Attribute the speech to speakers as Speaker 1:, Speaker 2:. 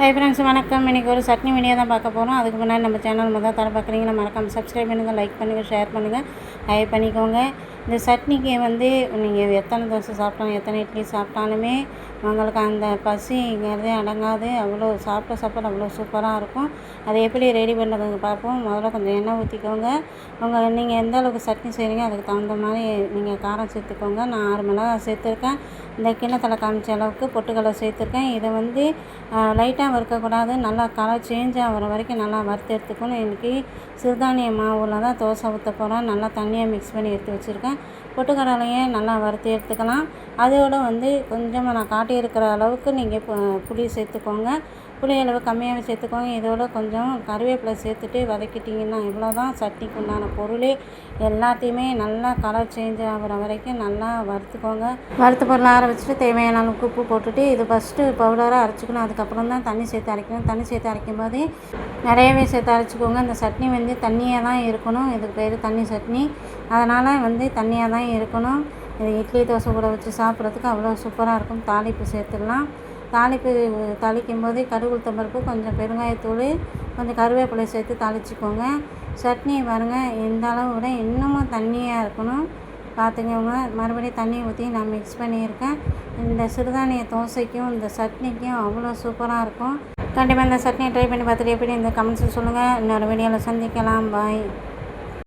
Speaker 1: Hi friends வணக்கம். இன்றைக்கி ஒரு சட்னி வீடியோ தான் பார்க்க போகிறோம் அதுக்கு முன்னாடி நம்ம சேனல் முதல் தர பார்க்குறீங்களா மறக்காம சப்ஸ்கிரைப் பண்ணுங்கள் லைக் பண்ணுங்கள் ஷேர் பண்ணுங்கள் ஹை பண்ணிக்கோங்க. இந்த சட்னிக்கு வந்து நீங்கள் எத்தனை தோசை சாப்பிட்டாலும் எத்தனை இட்லி சாப்பிட்டாலுமே உங்களுக்கு அந்த பசிங்கிறதே அடங்காது. அவ்வளோ சாப்பிட்ட சாப்பாடு அவ்வளோ சூப்பராக இருக்கும். அதை எப்படி ரெடி பண்ணுறதுங்க பார்ப்போம். முதல்ல கொஞ்சம் எண்ணெய் ஊற்றிக்கோங்க உங்கள் நீங்கள் எந்த அளவுக்கு சட்னி செய்கிறீங்க அதுக்கு தகுந்த மாதிரி நீங்கள் காரம் சேர்த்துக்கோங்க. நான் ஆறு மிளகா சேர்த்துருக்கேன். இந்த கிண்ணத்தில் காமிச்ச அளவுக்கு பொட்டுக்கடலை சேர்த்துருக்கேன். இதை வந்து லைட்டாக வறுக்கக்கூடாது நல்லா கலர் சேஞ்ச் ஆகிற வரைக்கும் நல்லா வறுத்து எடுத்துக்கணும். இன்றைக்கி சிறுதானிய மாவில் தான் தோசை ஊற்ற போகிறோம் நல்லா தண்ணியை மிக்ஸ் பண்ணி எடுத்து வச்சுருக்கேன். பொட்டுக்கடலையை நல்லா வறுத்து எடுத்துக்கலாம். அதோட வந்து கொஞ்சமாக நான் காட்டியிருக்கிற அளவுக்கு நீங்கள் புளி சேர்த்துக்கோங்க. புளி அளவு கம்மியாகவே சேர்த்துக்கோங்க. இதோட கொஞ்சம் கருவேப்பிலை சேர்த்துட்டு வதக்கிட்டிங்கன்னா இவ்வளோ தான் சட்னிக்கு உண்டான பொருளே. எல்லாத்தையுமே நல்லா கலர் சேஞ்ச் ஆகிற வரைக்கும் நல்லா வறுத்துக்கோங்க. வறுத்து பொருள் ஆற வச்சுட்டு தேவையான அளவுக்கு உப்பு போட்டுட்டு இது ஃபஸ்ட்டு பவுடராக அரைச்சிக்கணும். அதுக்கப்புறம் தான் தண்ணி சேர்த்து அரைக்கணும். தண்ணி சேர்த்து அரைக்கும் போது நிறையவே சேர்த்து அரைச்சிக்கோங்க. இந்த சட்னி வந்து தண்ணியாக தான் இருக்கணும். இதுக்கு பேர் தண்ணி சட்னி. அதனால் வந்து தண்ணியாக தான் இருக்கணும். இது இட்லி தோசை கூட வச்சு சாப்பிட்றதுக்கு அவ்வளோ சூப்பராக இருக்கும். தாளிப்பு சேர்த்துடலாம். தாளிப்பு தாளிக்கும் போது கடுகு உளுத்தம் கொஞ்சம் பெருங்காயத்தூள் கொஞ்சம் கருவேப்பிலை சேர்த்து தாளிச்சிக்கோங்க. சட்னி பாருங்கள் இந்த அளவு விட இன்னமும் தண்ணியாக இருக்கணும். பார்த்துக்கோங்க மறுபடியும் தண்ணி ஊற்றி நான் மிக்ஸ் பண்ணியிருக்கேன். இந்த சிறுதானிய தோசைக்கும் இந்த சட்னிக்கும் அவ்வளோ சூப்பராக இருக்கும். கண்டிப்பாக இந்த சட்னியை ட்ரை பண்ணி பார்த்துட்டு எப்படி இந்த கமெண்ட்ஸில் சொல்லுங்கள் இன்னொரு வீடியோவில் சந்திக்கலாம். பாய்